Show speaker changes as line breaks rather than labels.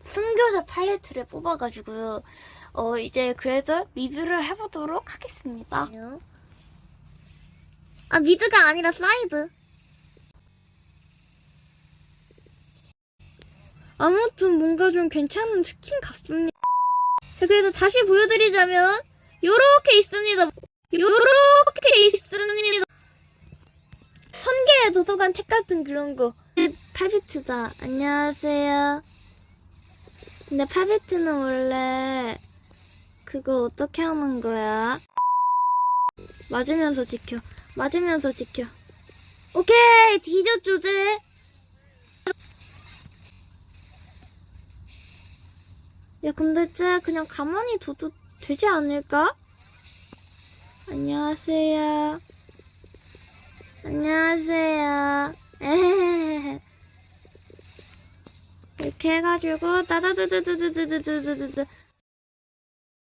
순교자 팔레트를 뽑아가지고요. 어, 이제 그래서 리뷰를 해보도록 하겠습니다. 아, 미드가 아니라 슬라이드. 아무튼 뭔가 좀 괜찮은 스킨 같습니다. 자, 그래서 다시 보여드리자면, 요렇게 있습니다. 요렇게 있습니다. 천개의 도서관 책 같은 그런 거. 팔비트다. 안녕하세요. 근데 팔비트는 원래 그거 어떻게 하는 거야? 맞으면서 지켜. 맞으면서 지켜. 오케이! 뒤져 주제. 야, 근데 쟤 그냥 가만히 둬도 되지 않을까? 안녕하세요. 안녕하세요. 이렇게 해가지고 따다드드드드드드드드드